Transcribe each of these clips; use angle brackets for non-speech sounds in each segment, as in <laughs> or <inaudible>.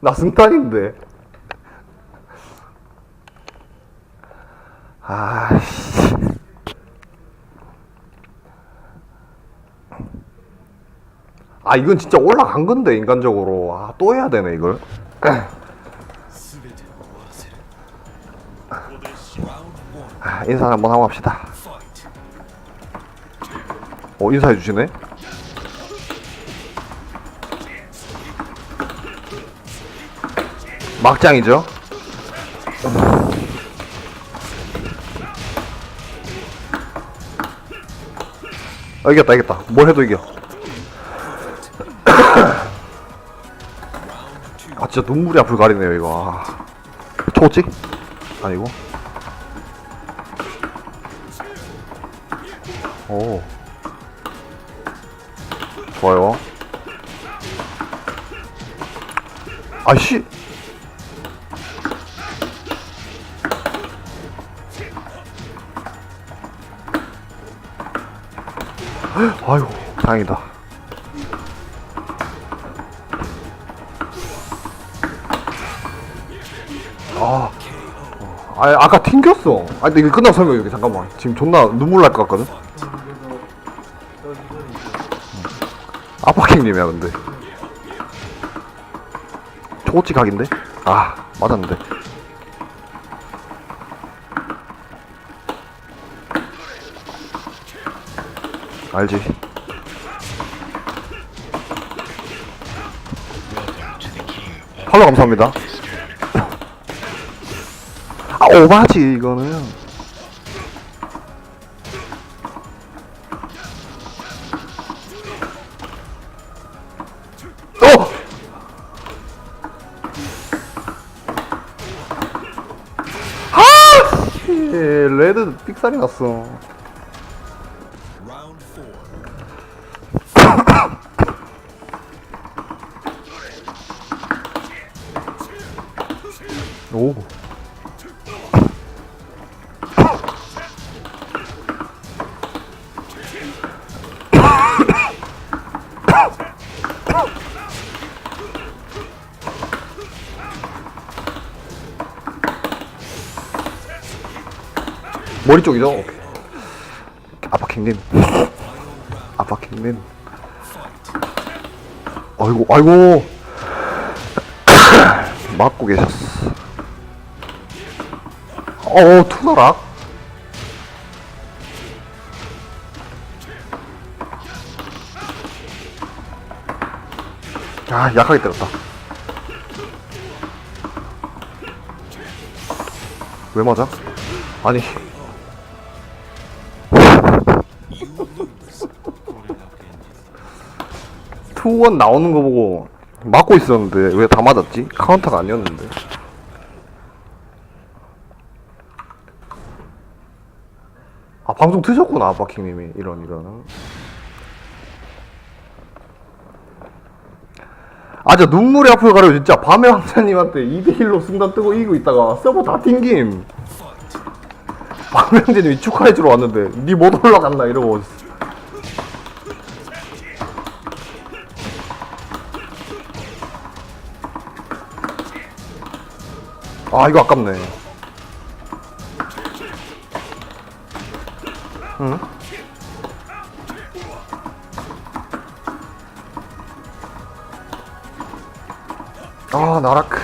나 승탄인데. 아씨. 아 이건 진짜 올라간 건데 인간적으로 아 또 해야 되네 이걸. 아, 인사 한번 하고 합시다. 어 인사해 주시네. 막장이죠. 아, 이겼다 이겼다. 뭘 해도 이겨. <coughs> 아 진짜 눈물이 앞을 가리네요 이거. 아. 초지? 아니고. 오. 좋아요. 아씨. 아이고, 다행이다. 아, 어, 아, 아까 튕겼어. 아, 근데 이거 끝나고 설명해, 잠깐만. 지금 존나 눈물 날 것 같거든? 아파킹님이야, 근데. 초고치 각인데? 아, 맞았는데. 알지? 팔로 감사합니다. <laughs> 아, 오바지, 이거는. 어! 아! 씨, 레드 삑살이 났어. 오. 머리 쪽이죠? 오케이. 아파킹님. 아파킹님. 아이고, 아이고. <laughs> 맞고 계셨어. 어, 투나락? 아, 약하게 때렸다. 왜 맞아? 아니. <laughs> 투원 나오는 거 보고 맞고 있었는데 왜 다 맞았지? 카운터가 아니었는데. 방송 트셨구나 아바킹님이 이런 이런. 아 진짜 눈물이 앞을 가려 진짜 밤의 왕자님한테 2대1로 승단 뜨고 이기고 있다가 서버 다 튕김. 밤의 왕자님이 축하해주러 왔는데 니 못 올라갔나 이러고 아 이거 아깝네 응? 아 나라크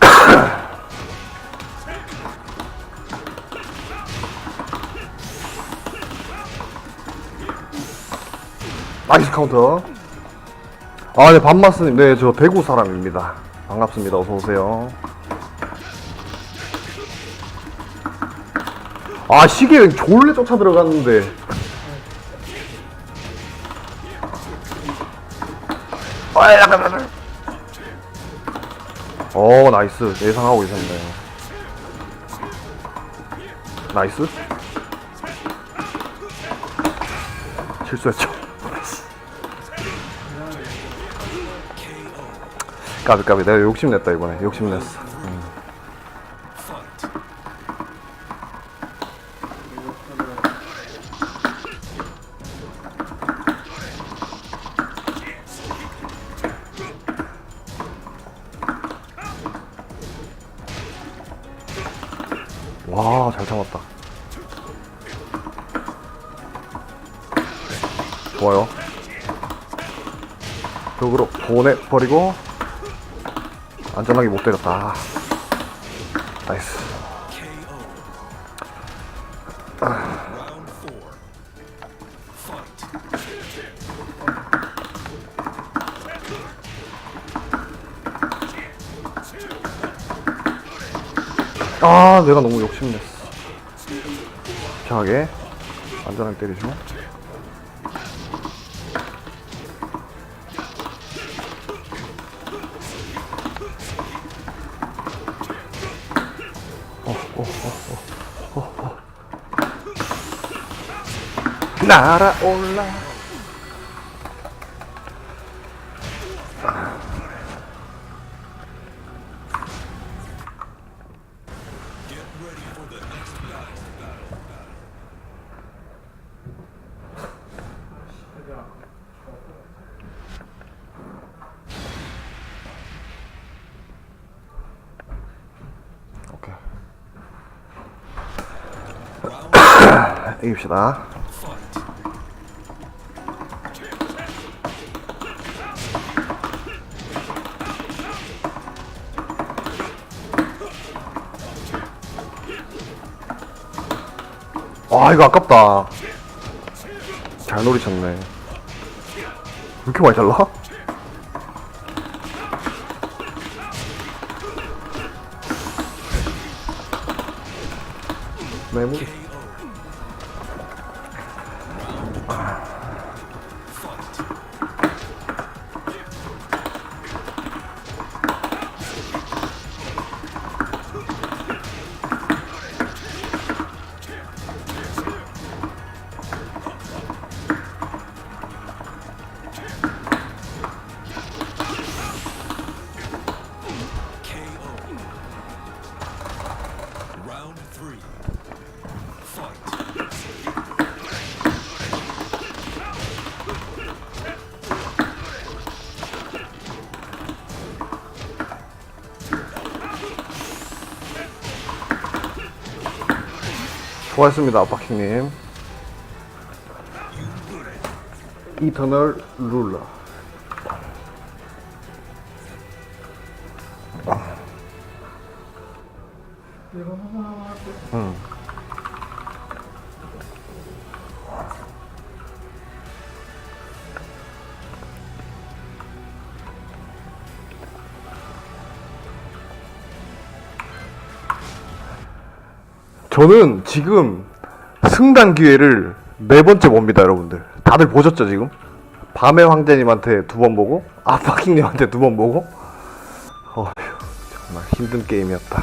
<coughs> 나이스 카운터. 아네 반마스님 네저 대구 사람입니다. 반갑습니다. 어서오세요 아 시계 졸래 쫓아 들어갔는데. 어 나이스. 예상하고 있었네. 나이스. 실수했죠. <laughs> 까비 까비. 내가 욕심냈다 이번에. 욕심냈어 음. 와, 잘 참았다. 좋아요. 벽으로 보내버리고, 안전하게 못 때렸다. 나이스. 아, 내가 너무 욕심냈어. 착하게, 안전하게 때리죠. 날아올라. 이깁시다. 와 이거 아깝다 잘 노리셨네 왜 이렇게 많이 잘라? 메모 고하셨습니다 박킹님 이터널 룰러 응. 저는 지금 승단 기회를 네 번째 봅니다, 여러분들. 다들 보셨죠, 지금? 밤의 황제님한테 두 번 보고, 아파킹님한테 두 번 보고. 어휴, 정말 힘든 게임이었다.